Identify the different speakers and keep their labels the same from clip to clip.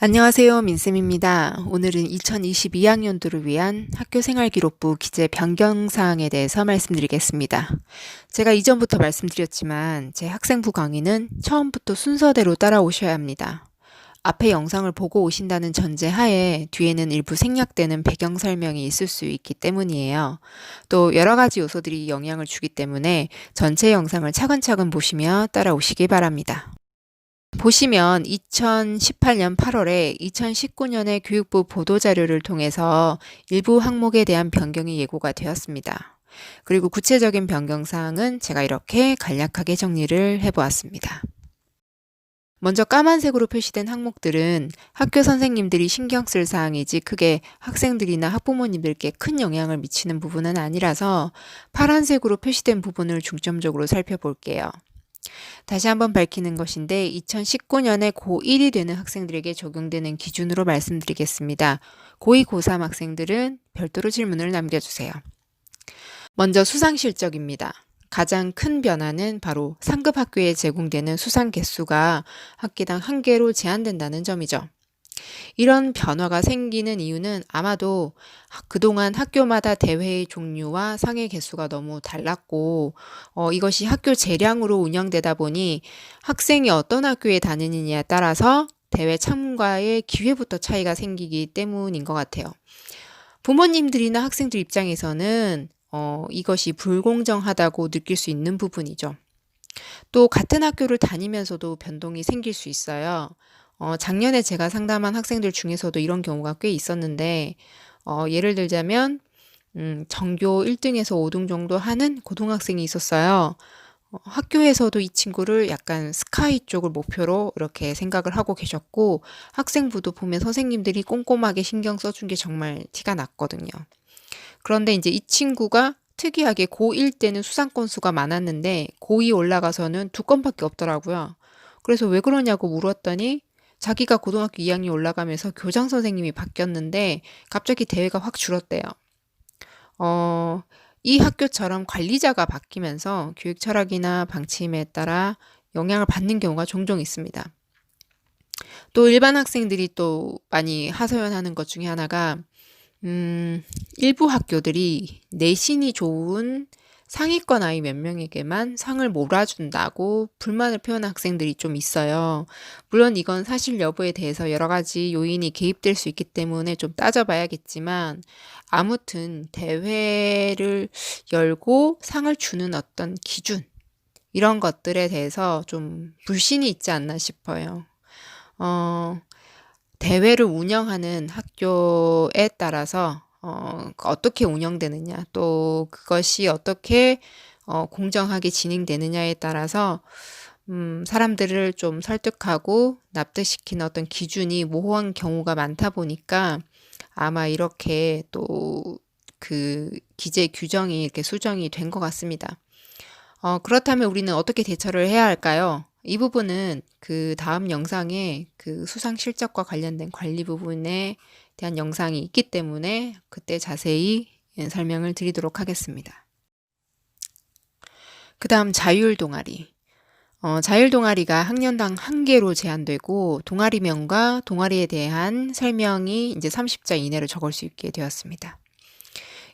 Speaker 1: 안녕하세요. 민쌤입니다. 오늘은 2022학년도를 위한 학교생활기록부 기재 변경 사항에 대해서 말씀드리겠습니다. 제가 이전부터 말씀드렸지만 제 학생부 강의는 처음부터 순서대로 따라오셔야 합니다. 앞에 영상을 보고 오신다는 전제 하에 뒤에는 일부 생략되는 배경 설명이 있을 수 있기 때문이에요. 또 여러 가지 요소들이 영향을 주기 때문에 전체 영상을 차근차근 보시며 따라오시기 바랍니다. 보시면 2018년 8월에 2019년의 교육부 보도자료를 통해서 일부 항목에 대한 변경이 예고가 되었습니다. 그리고 구체적인 변경 사항은 제가 이렇게 간략하게 정리를 해보았습니다. 먼저 까만색으로 표시된 항목들은 학교 선생님들이 신경 쓸 사항이지 크게 학생들이나 학부모님들께 큰 영향을 미치는 부분은 아니라서 파란색으로 표시된 부분을 중점적으로 살펴볼게요. 다시 한번 밝히는 것인데 2019년에 고1이 되는 학생들에게 적용되는 기준으로 말씀드리겠습니다. 고2, 고3 학생들은 별도로 질문을 남겨주세요. 먼저 수상 실적입니다. 가장 큰 변화는 바로 상급 학교에 제공되는 수상 개수가 학기당 한 개로 제한된다는 점이죠. 이런 변화가 생기는 이유는 아마도 그동안 학교마다 대회의 종류와 상의 개수가 너무 달랐고, 어, 이것이 학교 재량으로 운영되다 보니 학생이 어떤 학교에 다니느냐에 따라서 대회 참가의 기회부터 차이가 생기기 때문인 것 같아요. 부모님들이나 학생들 입장에서는 어, 이것이 불공정하다고 느낄 수 있는 부분이죠. 또 같은 학교를 다니면서도 변동이 생길 수 있어요. 어, 작년에 제가 상담한 학생들 중에서도 이런 경우가 꽤 있었는데, 어, 예를 들자면, 음, 전교 1등에서 5등 정도 하는 고등학생이 있었어요. 어, 학교에서도 이 친구를 약간 스카이 쪽을 목표로 이렇게 생각을 하고 계셨고, 학생부도 보면 선생님들이 꼼꼼하게 신경 써준 게 정말 티가 났거든요. 그런데 이제 이 친구가 특이하게 고1 때는 수상 건수가 많았는데, 고2 올라가서는 두 건밖에 없더라고요. 그래서 왜 그러냐고 물었더니, 자기가 고등학교 2학년 올라가면서 교장 선생님이 바뀌었는데 갑자기 대회가 확 줄었대요. 어, 이 학교처럼 관리자가 바뀌면서 교육 철학이나 방침에 따라 영향을 받는 경우가 종종 있습니다. 또 일반 학생들이 또 많이 하소연하는 것 중에 하나가 음, 일부 학교들이 내신이 좋은 상위권 아이 몇 명에게만 상을 몰아준다고 불만을 표현한 학생들이 좀 있어요. 물론 이건 사실 여부에 대해서 여러 가지 요인이 개입될 수 있기 때문에 좀 따져봐야겠지만 아무튼 대회를 열고 상을 주는 어떤 기준 이런 것들에 대해서 좀 불신이 있지 않나 싶어요. 어, 대회를 운영하는 학교에 따라서 어, 어떻게 운영되느냐, 또 그것이 어떻게 어, 공정하게 진행되느냐에 따라서 음, 사람들을 좀 설득하고 납득시키는 어떤 기준이 모호한 경우가 많다 보니까 아마 이렇게 또 그 기재 규정이 이렇게 수정이 된 것 같습니다. 어, 그렇다면 우리는 어떻게 대처를 해야 할까요? 이 부분은 그 다음 영상에 그 수상 실적과 관련된 관리 부분에 대한 영상이 있기 때문에 그때 자세히 설명을 드리도록 하겠습니다. 그 다음 자율 동아리. 어, 자율 동아리가 학년당 한 개로 제한되고 동아리명과 동아리에 대한 설명이 이제 30자 이내로 적을 수 있게 되었습니다.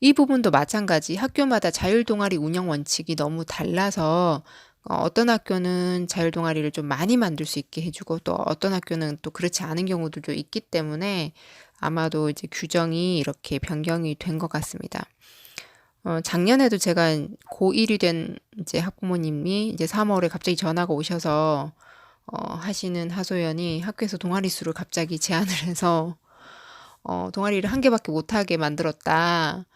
Speaker 1: 이 부분도 마찬가지 학교마다 자율 동아리 운영 원칙이 너무 달라서 어, 어떤 학교는 자율 동아리를 좀 많이 만들 수 있게 해주고 또 어떤 학교는 또 그렇지 않은 경우들도 있기 때문에 아마도 이제 규정이 이렇게 변경이 된 것 같습니다. 어, 작년에도 제가 고1이 된 이제 학부모님이 이제 3월에 갑자기 전화가 오셔서 어, 하시는 하소연이 학교에서 동아리 수를 갑자기 제한을 해서 어, 동아리를 한 개밖에 못하게 만들었다.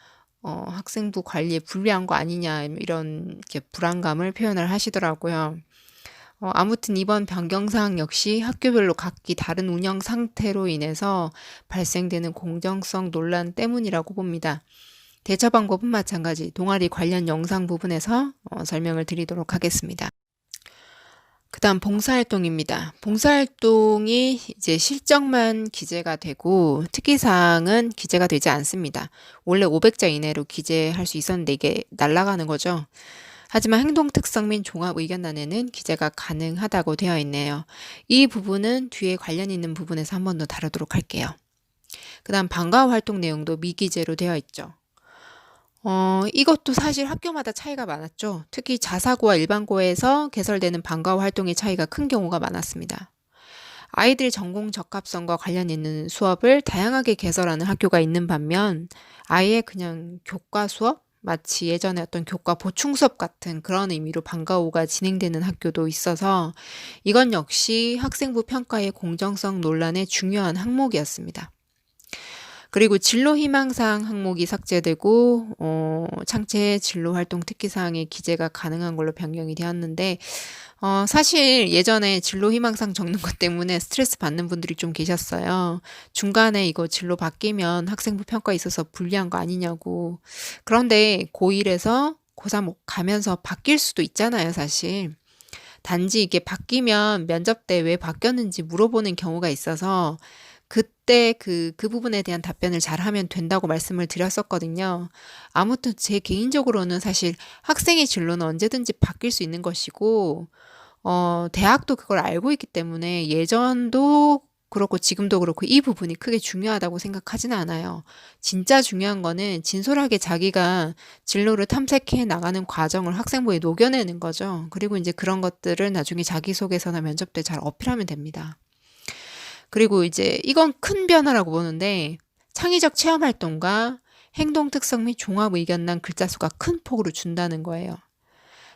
Speaker 1: 어, 학생부 관리에 불리한 거 아니냐 이런 이렇게 불안감을 표현을 하시더라고요. 어, 아무튼 이번 변경사항 역시 학교별로 각기 다른 운영 상태로 인해서 발생되는 공정성 논란 때문이라고 봅니다. 대처 방법은 마찬가지 동아리 관련 영상 부분에서 어, 설명을 드리도록 하겠습니다. 그 다음 봉사활동입니다. 봉사활동이 이제 실적만 기재가 되고 특기사항은 기재가 되지 않습니다. 원래 500자 이내로 기재할 수 있었는데 이게 날라가는 거죠. 하지만 행동 특성 및 종합 의견란에는 기재가 가능하다고 되어 있네요. 이 부분은 뒤에 관련 있는 부분에서 한 번 더 다루도록 할게요. 그 다음 방과후 활동 내용도 미기재로 되어 있죠. 어, 이것도 사실 학교마다 차이가 많았죠. 특히 자사고와 일반고에서 개설되는 방과후 활동의 차이가 큰 경우가 많았습니다. 아이들 전공 적합성과 관련 있는 수업을 다양하게 개설하는 학교가 있는 반면 아예 그냥 교과 수업 마치 예전에 어떤 교과 보충 수업 같은 그런 의미로 방과후가 진행되는 학교도 있어서 이건 역시 학생부 평가의 공정성 논란의 중요한 항목이었습니다. 그리고 진로 희망사항 항목이 삭제되고 어, 창체 진로 활동 특기 사항의 기재가 가능한 걸로 변경이 되었는데 어, 사실 예전에 진로 희망상 적는 것 때문에 스트레스 받는 분들이 좀 계셨어요. 중간에 이거 진로 바뀌면 학생부 평가 있어서 불리한 거 아니냐고. 그런데 고1에서 고3 가면서 바뀔 수도 있잖아요, 사실. 단지 이게 바뀌면 면접 때 왜 바뀌었는지 물어보는 경우가 있어서 그때 그, 그 부분에 대한 답변을 잘 하면 된다고 말씀을 드렸었거든요. 아무튼 제 개인적으로는 사실 학생의 진로는 언제든지 바뀔 수 있는 것이고, 어, 대학도 그걸 알고 있기 때문에 예전도 그렇고 지금도 그렇고 이 부분이 크게 중요하다고 생각하지는 않아요. 진짜 중요한 거는 진솔하게 자기가 진로를 탐색해 나가는 과정을 학생부에 녹여내는 거죠. 그리고 이제 그런 것들을 나중에 자기소개서나 면접 때 잘 어필하면 됩니다. 그리고 이제 이건 큰 변화라고 보는데 창의적 체험 활동과 행동 특성 및 종합 의견란 글자 수가 큰 폭으로 준다는 거예요.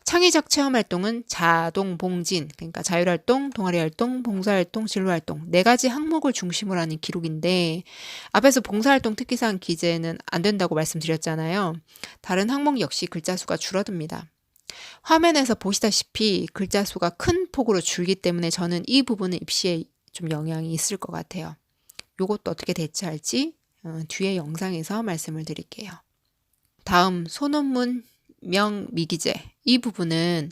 Speaker 1: 창의적 체험 활동은 자동 봉진, 그러니까 자율 활동, 동아리 활동, 봉사 활동, 진로 활동 네 가지 항목을 중심으로 하는 기록인데 앞에서 봉사 활동 특기사항 기재는 안 된다고 말씀드렸잖아요. 다른 항목 역시 글자 수가 줄어듭니다. 화면에서 보시다시피 글자 수가 큰 폭으로 줄기 때문에 저는 이 부분은 입시에 좀 영향이 있을 것 같아요. 요것도 어떻게 대처할지 어, 뒤에 영상에서 말씀을 드릴게요. 다음 소논문 명 미기재 이 부분은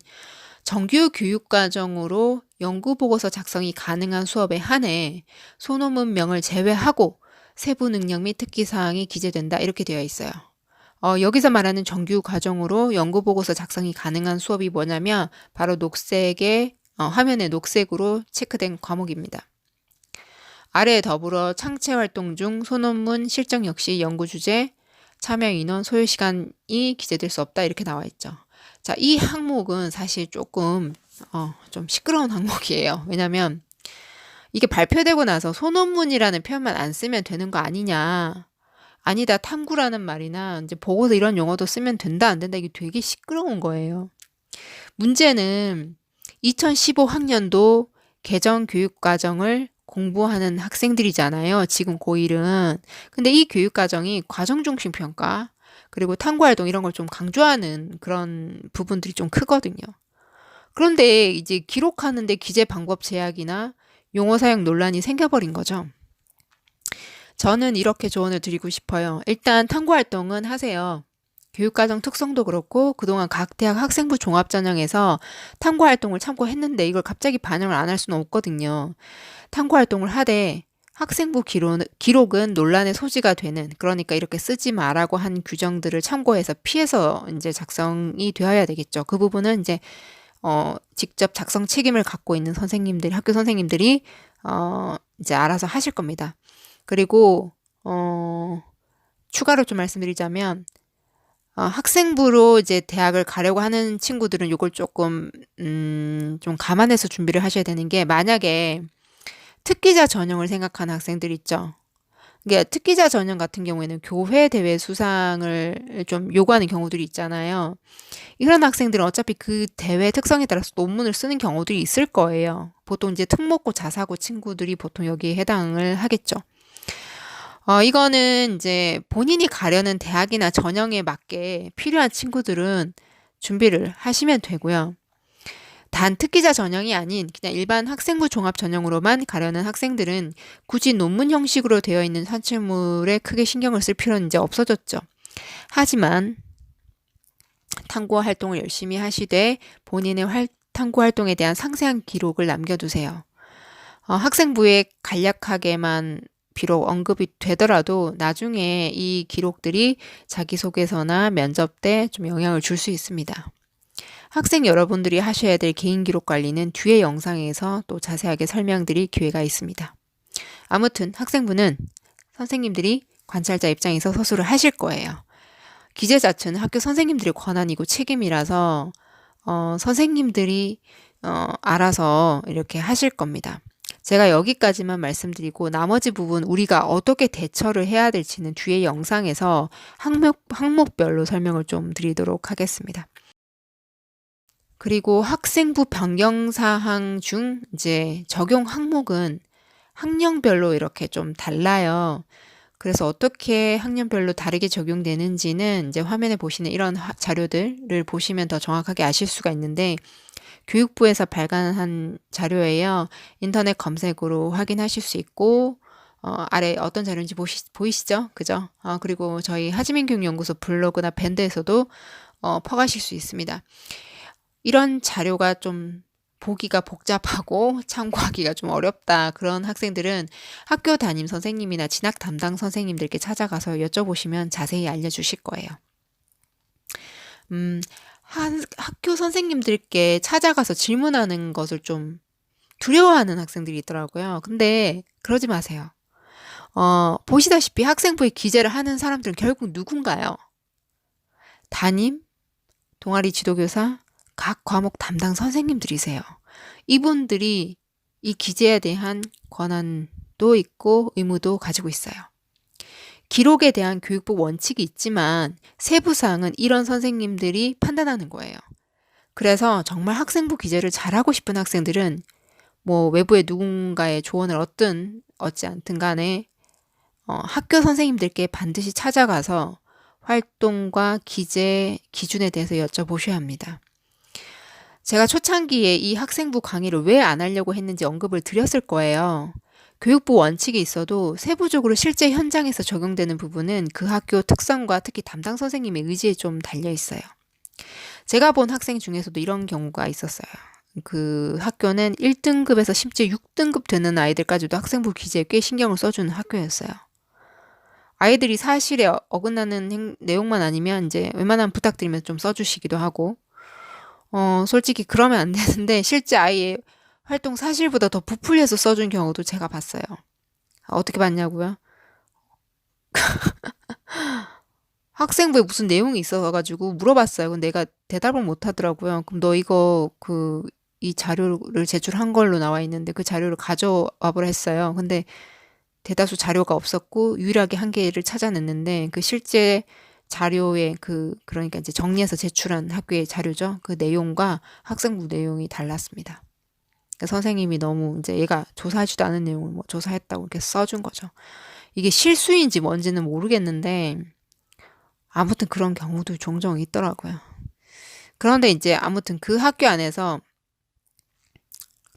Speaker 1: 정규 교육과정으로 연구보고서 작성이 가능한 수업에 한해 소논문명을 제외하고 세부 능력 및 특기 사항이 기재된다 이렇게 되어 있어요. 어, 여기서 말하는 정규 과정으로 연구보고서 작성이 가능한 수업이 뭐냐면 바로 녹색의 어, 화면에 녹색으로 체크된 과목입니다. 아래 더불어 창체 활동 중 소논문 실정 역시 연구 주제, 참여 인원, 소요 시간이 기재될 수 없다 이렇게 나와 있죠. 자, 이 항목은 사실 조금 어, 좀 시끄러운 항목이에요. 왜냐면 이게 발표되고 나서 소논문이라는 표현만 안 쓰면 되는 거 아니냐. 아니다, 탐구라는 말이나 이제 보고서 이런 용어도 쓰면 된다, 안 된다. 이게 되게 시끄러운 거예요. 문제는 2015 학년도 개정 교육 과정을 공부하는 학생들이잖아요. 지금 고1은. 근데 이 교육 과정이 과정 중심 평가 그리고 탐구 활동 이런 걸 좀 강조하는 그런 부분들이 좀 크거든요. 그런데 이제 기록하는데 기재 방법 제약이나 용어 사용 논란이 생겨버린 거죠. 저는 이렇게 조언을 드리고 싶어요. 일단 탐구 활동은 하세요. 교육과정 특성도 그렇고 그동안 각 대학 학생부 종합전형에서 탐구 활동을 참고 했는데 이걸 갑자기 반영을 안 할 수는 없거든요. 탐구 활동을 하되 학생부 기록, 기록 은 논란의 소지가 되는 그러니까 이렇게 쓰지 마라고 한 규정들을 참고해서 피해서 이제 작성이 되어야 되겠죠. 그 부분은 이제 어 직접 작성 책임을 갖고 있는 선생님들, 학교 선생님들이 어 이제 알아서 하실 겁니다. 그리고 어 추가로 좀 말씀드리자면 어, 학생부로 이제 대학을 가려고 하는 친구들은 이걸 조금 음, 좀 감안해서 준비를 하셔야 되는 게 만약에 특기자 전형을 생각하는 학생들 있죠. 그러니까 특기자 전형 같은 경우에는 교회 대회 수상을 좀 요구하는 경우들이 있잖아요. 이런 학생들은 어차피 그 대회 특성에 따라서 논문을 쓰는 경우들이 있을 거예요. 보통 이제 특목고 자사고 친구들이 보통 여기에 해당을 하겠죠. 어, 이거는 이제 본인이 가려는 대학이나 전형에 맞게 필요한 친구들은 준비를 하시면 되고요. 단 특기자 전형이 아닌 그냥 일반 학생부 종합 전형으로만 가려는 학생들은 굳이 논문 형식으로 되어 있는 산출물에 크게 신경을 쓸 필요는 이제 없어졌죠. 하지만 탐구 활동을 열심히 하시되 본인의 활, 탐구 활동에 대한 상세한 기록을 남겨두세요. 어, 학생부에 간략하게만 비록 언급이 되더라도 나중에 이 기록들이 자기소개서나 면접 때 좀 영향을 줄 수 있습니다. 학생 여러분들이 하셔야 될 개인 기록 관리는 뒤에 영상에서 또 자세하게 설명드릴 기회가 있습니다. 아무튼 학생부는 선생님들이 관찰자 입장에서 서술을 하실 거예요. 기재 자체는 학교 선생님들의 권한이고 책임이라서 어, 선생님들이 어, 알아서 이렇게 하실 겁니다. 제가 여기까지만 말씀드리고 나머지 부분 우리가 어떻게 대처를 해야 될지는 뒤에 영상에서 항목, 항목별로 설명을 좀 드리도록 하겠습니다. 그리고 학생부 변경 사항 중 이제 적용 항목은 학년별로 이렇게 좀 달라요. 그래서 어떻게 학년별로 다르게 적용되는지는 이제 화면에 보시는 이런 자료들을 보시면 더 정확하게 아실 수가 있는데 교육부에서 발간한 자료예요. 인터넷 검색으로 확인하실 수 있고 어, 아래 어떤 자료인지 보시, 보이시죠? 그죠? 어, 그리고 저희 하지민 교육연구소 블로그나 밴드에서도 어, 퍼가실 수 있습니다. 이런 자료가 좀 보기가 복잡하고 참고하기가 좀 어렵다. 그런 학생들은 학교 담임 선생님이나 진학 담당 선생님들께 찾아가서 여쭤보시면 자세히 알려주실 거예요. 음, 한, 학교 선생님들께 찾아가서 질문하는 것을 좀 두려워하는 학생들이 있더라고요. 근데 그러지 마세요. 어, 보시다시피 학생부에 기재를 하는 사람들은 결국 누군가요? 담임, 동아리 지도교사, 각 과목 담당 선생님들이세요. 이분들이 이 기재에 대한 권한도 있고 의무도 가지고 있어요. 기록에 대한 교육부 원칙이 있지만 세부 사항은 이런 선생님들이 판단하는 거예요. 그래서 정말 학생부 기재를 잘하고 싶은 학생들은 뭐 외부의 누군가의 조언을 얻든 얻지 않든 간에 어, 학교 선생님들께 반드시 찾아가서 활동과 기재 기준에 대해서 여쭤보셔야 합니다. 제가 초창기에 이 학생부 강의를 왜 안 하려고 했는지 언급을 드렸을 거예요. 교육부 원칙이 있어도 세부적으로 실제 현장에서 적용되는 부분은 그 학교 특성과 특히 담당 선생님의 의지에 좀 달려 있어요. 제가 본 학생 중에서도 이런 경우가 있었어요. 그 학교는 1등급에서 심지어 6등급 되는 아이들까지도 학생부 기재에 꽤 신경을 써주는 학교였어요. 아이들이 사실에 어긋나는 행, 내용만 아니면 이제 웬만하면 부탁드리면 좀 써주시기도 하고 어, 솔직히 그러면 안 되는데 실제 아이의 활동 사실보다 더 부풀려서 써준 경우도 제가 봤어요. 어떻게 봤냐고요? 학생부에 무슨 내용이 있어가지고 물어봤어요. 근데 내가 대답을 못 하더라고요. 그럼 너 이거 그 이 자료를 제출한 걸로 나와 있는데 그 자료를 가져와 보라 했어요. 근데 대다수 자료가 없었고 유일하게 한 개를 찾아냈는데 그 실제 자료의 그 그러니까 이제 정리해서 제출한 학교의 자료죠. 그 내용과 학생부 내용이 달랐습니다. 그러니까 선생님이 너무 이제 얘가 조사하지도 않은 내용을 뭐 조사했다고 이렇게 써준 거죠. 이게 실수인지 뭔지는 모르겠는데 아무튼 그런 경우도 종종 있더라고요. 그런데 이제 아무튼 그 학교 안에서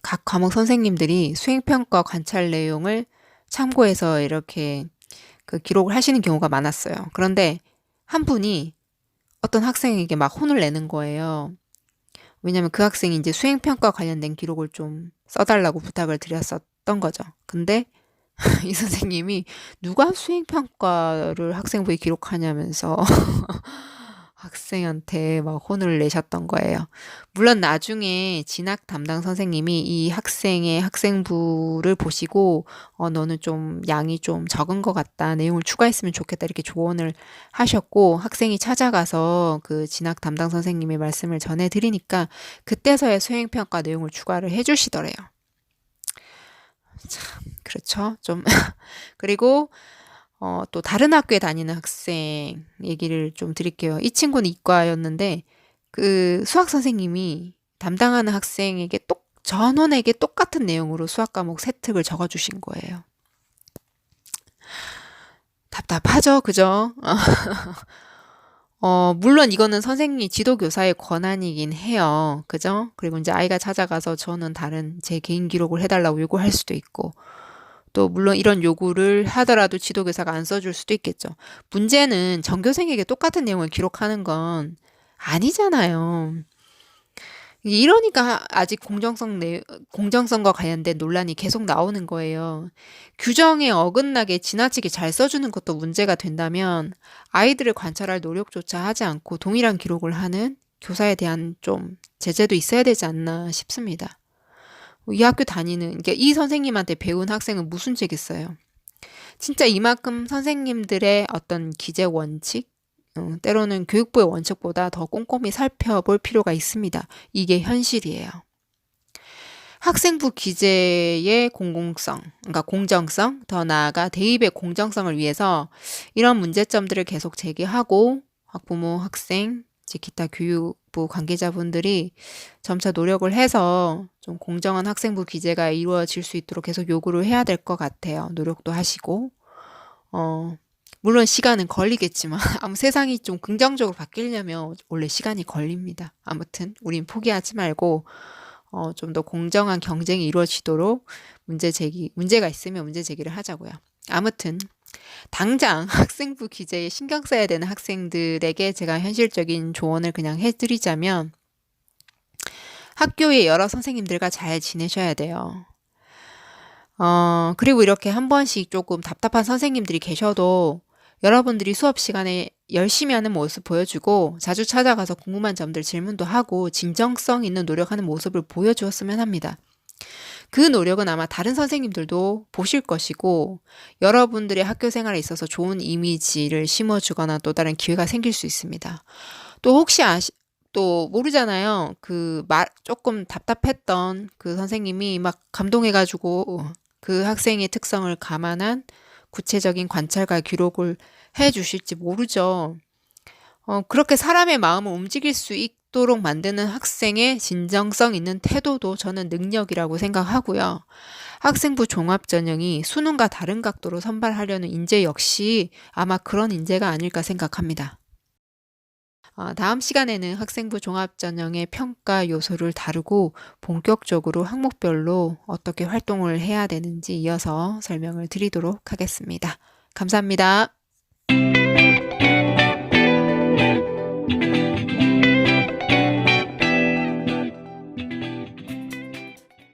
Speaker 1: 각 과목 선생님들이 수행평가 관찰 내용을 참고해서 이렇게 그 기록을 하시는 경우가 많았어요. 그런데 한 분이 어떤 학생에게 막 혼을 내는 거예요. 왜냐면 그 학생이 이제 수행평가 관련된 기록을 좀 써달라고 부탁을 드렸었던 거죠. 근데 이 선생님이 누가 수행평가를 학생부에 기록하냐면서 학생한테 막 혼을 내셨던 거예요. 물론 나중에 진학 담당 선생님이 이 학생의 학생부를 보시고 어 너는 좀 양이 좀 적은 것 같다. 내용을 추가했으면 좋겠다. 이렇게 조언을 하셨고 학생이 찾아가서 그 진학 담당 선생님의 말씀을 전해 드리니까 그때서야 수행 평가 내용을 추가를 해 주시더래요. 참 그렇죠. 좀 그리고 어, 또 다른 학교에 다니는 학생 얘기를 좀 드릴게요. 이 친구는 이과였는데 그 수학 선생님이 담당하는 학생에게 똑 전원에게 똑같은 내용으로 수학 과목 세 특을 적어 주신 거예요. 답답하죠, 그죠? 어, 물론 이거는 선생님 지도교사의 권한이긴 해요. 그죠? 그리고 이제 아이가 찾아가서 저는 다른 제 개인 기록을 해달라고 요구할 수도 있고, 또 물론 이런 요구를 하더라도 지도교사가 안 써줄 수도 있겠죠. 문제는 전교생에게 똑같은 내용을 기록하는 건 아니잖아요. 이러니까 아직 공정성 내, 공정성과 관련된 논란이 계속 나오는 거예요. 규정에 어긋나게 지나치게 잘 써주는 것도 문제가 된다면 아이들을 관찰할 노력조차 하지 않고 동일한 기록을 하는 교사에 대한 좀 제재도 있어야 되지 않나 싶습니다. 이 학교 다니는, 그러니까 이 선생님한테 배운 학생은 무슨 죄 있어요? 진짜 이만큼 선생님들의 어떤 기재 원칙, 어, 때로는 교육부의 원칙보다 더 꼼꼼히 살펴볼 필요가 있습니다. 이게 현실이에요. 학생부 기재의 공공성, 그러니까 공정성, 더 나아가 대입의 공정성을 위해서 이런 문제점들을 계속 제기하고 학부모, 학생, 기타 교육부 관계자분들이 점차 노력을 해서 좀 공정한 학생부 기재가 이루어질 수 있도록 계속 요구를 해야 될 것 같아요. 노력도 하시고, 어, 물론 시간은 걸리겠지만, 아무 세상이 좀 긍정적으로 바뀌려면 원래 시간이 걸립니다. 아무튼, 우린 포기하지 말고, 어, 좀 더 공정한 경쟁이 이루어지도록 문제 제기, 문제가 있으면 문제 제기를 하자고요. 아무튼, 당장 학생부 기재에 신경 써야 되는 학생들에게 제가 현실적인 조언을 그냥 해드리자면, 학교의 여러 선생님들과 잘 지내셔야 돼요. 어, 그리고 이렇게 한 번씩 조금 답답한 선생님들이 계셔도 여러분들이 수업 시간에 열심히 하는 모습 보여주고 자주 찾아가서 궁금한 점들 질문도 하고 진정성 있는 노력하는 모습을 보여주었으면 합니다. 그 노력은 아마 다른 선생님들도 보실 것이고 여러분들의 학교 생활에 있어서 좋은 이미지를 심어주거나 또 다른 기회가 생길 수 있습니다. 또 혹시 아시, 또 모르잖아요. 그 말, 조금 답답했던 그 선생님이 막 감동해가지고 그 학생의 특성을 감안한 구체적인 관찰과 기록을 해 주실지 모르죠. 어, 그렇게 사람의 마음을 움직일 수 있 도록 만드는 학생의 진정성 있는 태도도 저는 능력이라고 생각하고요. 학생부 종합전형이 수능과 다른 각도로 선발하려는 인재 역시 아마 그런 인재가 아닐까 생각합니다. 어, 다음 시간에는 학생부 종합전형의 평가 요소를 다루고 본격적으로 항목별로 어떻게 활동을 해야 되는지 이어서 설명을 드리도록 하겠습니다. 감사합니다.